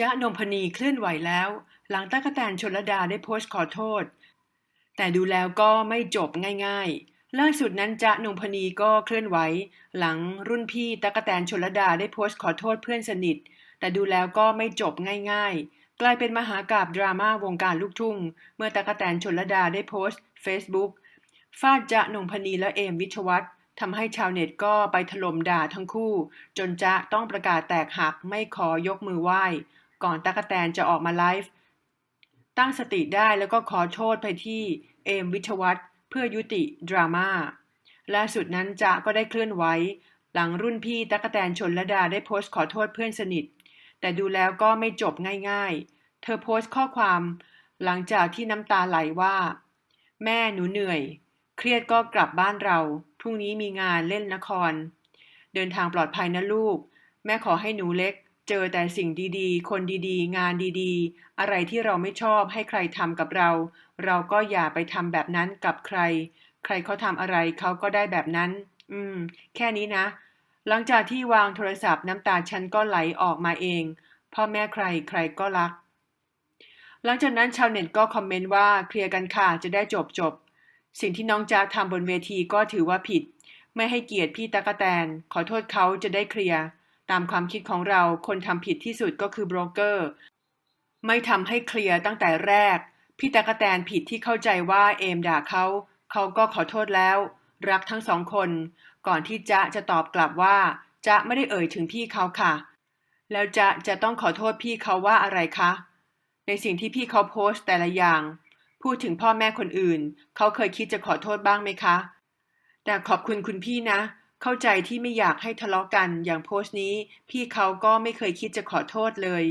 จ๊ะนงพนีเคลื่อนไหวแล้ว หลังตั๊กแตนชนระดาได้โพสต์ขอโทษ แต่ดูแล้วก็ไม่จบง่ายๆ ล่าสุดนั้นจ๊ะนงพนีก็เคลื่อนไหว หลังรุ่นพี่ตั๊กแตนชนระดาได้โพสต์ขอโทษเพื่อนสนิท แต่ดูแล้วก็ไม่จบง่ายๆ กลายเป็นมหากราบดราม่าวงการลูกทุ่ง เมื่อตั๊กแตนชนระดาได้โพสต์ Facebook ฟาดจ๊ะนงพนีและเอมวิชวัตรทำให้ชาวเน็ตก็ไปถล่มด่าทั้งคู่ จนจ๊ะต้องประกาศแตกหักไม่ขอยกมือไหว้ ก่อนตั๊กแตนจะออกมาไลฟ์ ตั้งสติได้แล้วก็ขอโทษไปที่เอมวิชวัตรเพื่อยุติดราม่าล่าสุดนั้นจะก็ได้เคลื่อนไหวหลังรุ่นพี่ตั๊กแตนชนระดาได้โพสต์ขอโทษเพื่อนสนิท แต่ดูแล้วก็ไม่จบง่ายๆ เธอโพสต์ข้อความหลังจากที่น้ำตาไหลว่า แม่หนูเหนื่อย เครียดก็กลับบ้านเรา พรุ่งนี้มีงานเล่นละคร เดินทางปลอดภัยนะลูก แม่ขอให้หนูเล็ก เจอแต่สิ่งดีๆ คนดีๆ งานดีๆ อะไรที่เราไม่ชอบให้ใครทำกับเรา เราก็อย่าไปทำแบบนั้นกับใคร ใครเขาทำอะไรเขาก็ได้แบบนั้น อืม แค่นี้นะ หลังจากที่วางโทรศัพท์น้ำตาฉันก็ไหลออกมาเอง พ่อแม่ใครใครก็รัก หลังจากนั้นชาวเน็ตก็คอมเมนต์ว่าเคลียร์กันค่ะจะได้จบจบสิ่งที่น้องจ๊าทำบนเวทีก็ถือว่าผิด ไม่ให้เกียรติพี่ตะกะแตน ขอโทษเขาจะได้เคลียร์ ตามความคิดของเราคนทำผิดที่สุดก็คือโบรกเกอร์ ไม่ทำให้เคลียร์ตั้งแต่แรก พี่ตะกะแตนผิดที่เข้าใจว่าเอมด่าเขา เขาก็ขอโทษแล้ว รักทั้งสองคน ก่อนที่จะจะตอบกลับว่าจะไม่ได้เอ่ยถึงพี่เขาค่ะ แล้วจะจะต้องขอโทษพี่เขาว่าอะไรคะ ในสิ่งที่พี่เขาโพสต์แต่ละอย่าง พูดถึงพ่อแม่คนอื่น เขาเคยคิดจะขอโทษบ้างไหมคะ แต่ขอบคุณคุณพี่นะ เข้าใจที่ไม่อยากให้ทะเลาะกัน อย่างโพสต์นี้ พี่เขาก็ไม่เคยคิดจะขอโทษเลย